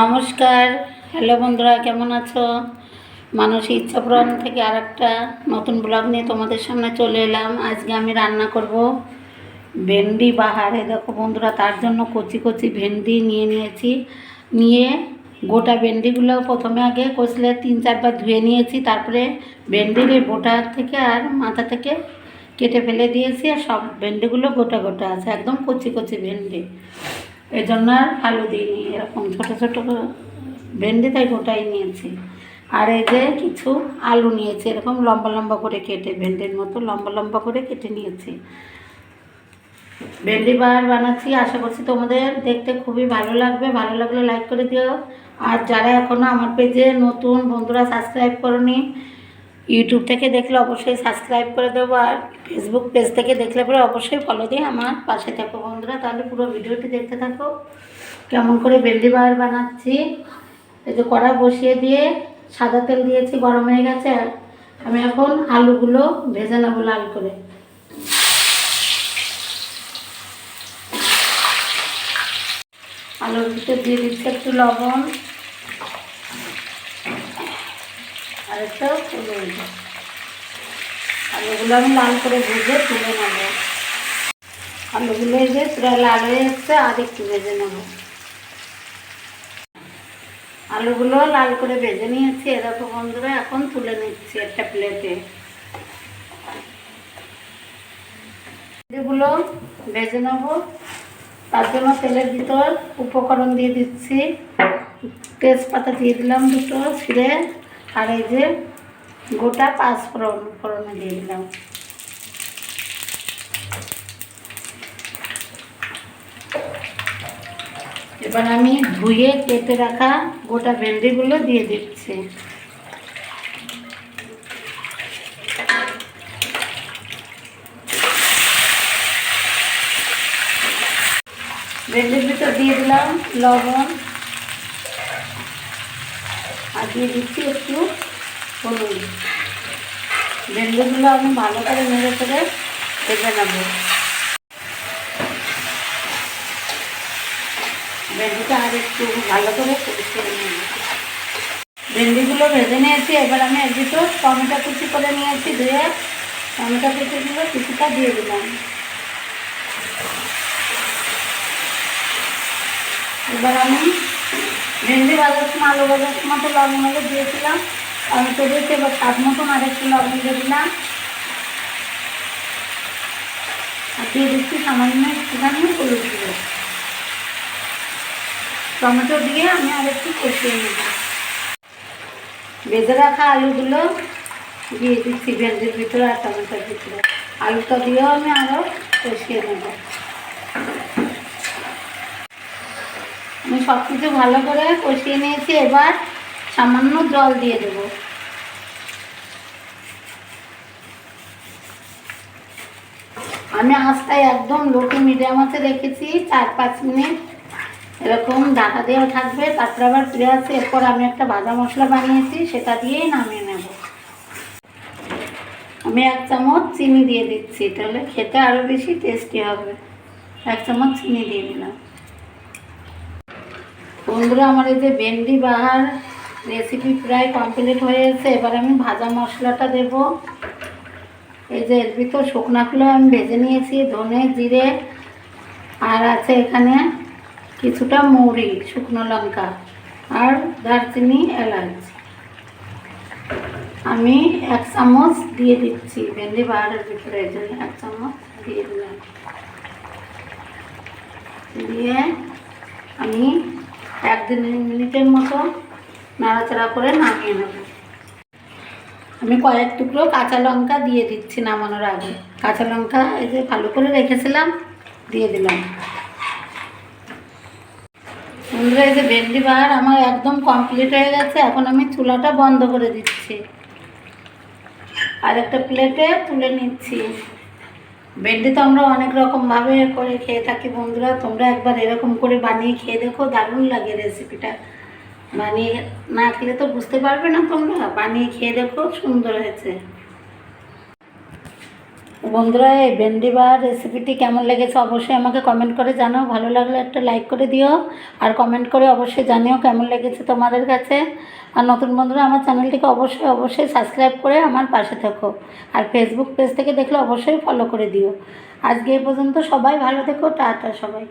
নমস্কার। হ্যালো বন্ধুরা, কেমন আছো? মানসী ইচ্ছাপুরম থেকে আর একটা নতুন ব্লগ নিয়ে তোমাদের সামনে চলে এলাম। আজকে আমি রান্না করব ভেন্ডি বাহারে। দেখো বন্ধুরা, তার জন্য কচি কচি ভেন্ডি নিয়ে নিয়েছি। নিয়ে গোটা ভেন্ডিগুলো প্রথমে আগে কষলে তিন চারবার ধুয়ে নিয়েছি। তারপরে ভেন্ডির বোটা থেকে আর মাথা থেকে কেটে ফেলে দিয়েছি আর সব ভেন্ডিগুলো গোটা গোটা আছে। একদম কচি কচি ভেন্ডি। এই জন্য আর আলু দিইনি, এরকম ছোটো ছোটো করে ভেন্ডি তাই গোটাই নিয়েছি। আর এই যে কিছু আলু নিয়েছি, এরকম লম্বা লম্বা করে কেটে, ভেন্ডির মতো লম্বা লম্বা করে কেটে নিয়েছি। ভেন্ডি বার বানাচ্ছি, আশা করছি তোমাদের দেখতে খুবই ভালো লাগবে। ভালো লাগলে লাইক করে দিও। আর যারা এখনও আমার পেজে নতুন বন্ধুরা সাবস্ক্রাইব করনি ইউটিউব থেকে দেখলে অবশ্যই সাবস্ক্রাইব করে দেবো আর ফেসবুক পেজ থেকে দেখলে পরে অবশ্যই ফলো দিয়ে আমার পাশে থাকো বন্ধুরা। তাহলে পুরো ভিডিওটি দেখতে থাকো। কেমন করে ভেন্ডি বার বানাচ্ছি। এই যে কড়া বসিয়ে দিয়ে সাদা তেল দিয়েছি, গরম হয়ে গেছে। আর আমি এখন আলুগুলো ভেজে নেব লাল করে। আলুর ভিতরে দিয়ে দিচ্ছি একটু লবণ। আর একটু হলুদ আলুগুলো আমি লাল করে ভেজে তুলে নেব। আলুগুলো এই যে পুরো লাল হয়ে যাচ্ছে, আর একটু ভেজে নেব। আলুগুলো লাল করে ভেজে নিয়েছি। এরকম বন্ধুরা, এখন তুলে নিচ্ছি একটা প্লেটে এগুলো ভেজে নেব। তার জন্য তেলের ভিতর উপকরণ দিয়ে দিচ্ছি। তেজপাতা দিয়ে দিলাম দুটো, ছিঁড়ে। আর এই যে গোটা পাঁচ ফোড়ন, ফোড়নে দিয়ে দিলাম। এবার আমি ধুয়ে কেটে রাখা গোটা ভেন্ডিগুলো দিয়ে দিচ্ছি। ভেন্ডির ভিতর দিয়ে দিলাম লবণ আর দিয়ে দিচ্ছি একটু হলুদ। ভেন্ডিগুলো আমি ভালো করে নেড়ে করে ভেজে নেব। ভেন্ডিটা আর একটু ভালো করে ভেন্ডিগুলো ভেজে নিয়েছি, এবার আমি ভিতর টমেটো কুচি করে নিয়েছি ধুয়ে টমেটো কুচিগুলো কিছুটা দিয়ে দিলাম। এবার আমি ভেন্ডি ভাজার সময়, আলু ভাজার সময় তো লবণ হলে দিয়েছিলাম। আমি তো দিয়েছি এবার স্বাদ মতন আর একটু লবণ দিয়ে দিলাম। আর দিয়ে দিচ্ছি সামান্য একটুখানি হলুদ দিয়ে টমেটো দিয়ে আমি আর একটু কষিয়ে নেব। বেজে রাখা আলুগুলো দিয়ে দিচ্ছি ভেন্ডির ভিতরে আর টমেটোর ভিতরে। আলুটা দিয়েও আমি আরও কষিয়ে নেব। আমি সব কিছু ভালো করে কষিয়ে নিয়েছি, এবার সামান্য জল দিয়ে দেব। আমি আস্তায় একদম লোকে মিডিয়াম আছে রেখেছি, চার পাঁচ মিনিট। এরকম ডাটা দেওয়া থাকবে, তারপরে আবার ফিরে আসে। এরপর আমি একটা ভাজা মশলা বানিয়েছি, সেটা দিয়েই নামিয়ে নেব। আমি এক চামচ চিনি দিয়ে দিচ্ছি, তাহলে খেতে আরও বেশি টেস্টি হবে। এক চামচ চিনি দিয়ে দিলাম। বন্ধুরা, আমার এই যে ভেন্ডি বাহার রেসিপি প্রায় কমপ্লিট হয়ে গেছে। এবার আমি ভাজা মশলাটা দেব। এই যে এর ভিতর শুকনাগুলো আমি ভেজে নিয়েছি, ধনে, জিরে, আর আছে এখানে কিছুটা মৌরি, শুকনো লঙ্কা আর দারচিনি এলাচ আমি এক চামচ দিয়ে দিচ্ছি ভেন্ডি বাহারের ভিতরে এক চামচ দিয়ে দিলাম। দিয়ে আমি দিন মিনিটের মতো নাড়াচাড়া করে নামিয়ে নেব। আমি কয়েক টুকরো কাঁচা লঙ্কা দিয়ে দিচ্ছি নামানোর আগে। কাঁচা লঙ্কা এই যে ভালো করে রেখেছিলাম, দিয়ে দিলাম। বন্ধুরা, এই যে ভেন্ডি বাহার আমার একদম কমপ্লিট হয়ে গেছে। এখন আমি চুলাটা বন্ধ করে দিচ্ছি। আর একটা প্লেটে তুলে নিচ্ছি। ভেন্ডি তো আমরা অনেক রকমভাবে করে খেয়ে থাকি বন্ধুরা। তোমরা একবার এরকম করে বানিয়ে খেয়ে দেখো, দারুণ লাগে রেসিপিটা বানিয়ে না খেলে তো বুঝতে পারবে না তোমরা। বানিয়ে খেয়ে দেখো, সুন্দর হয়েছে। বন্ধুরা, এই ভেন্ডি বার রেসিপিটি কেমন লেগেছে অবশ্যই আমাকে কমেন্ট করে জানাও। ভালো লাগলে একটা লাইক করে দিও। আর কমেন্ট করে অবশ্যই জানিও কেমন লেগেছে তোমাদের কাছে। আর নতুন বন্ধুরা, আমার চ্যানেলটিকে অবশ্যই অবশ্যই সাবস্ক্রাইব করে আমার পাশে থেকো। আর ফেসবুক পেজ থেকে দেখলে অবশ্যই ফলো করে দিও। আজকে এই পর্যন্ত সবাই ভালো থেকো। টাটা সবাই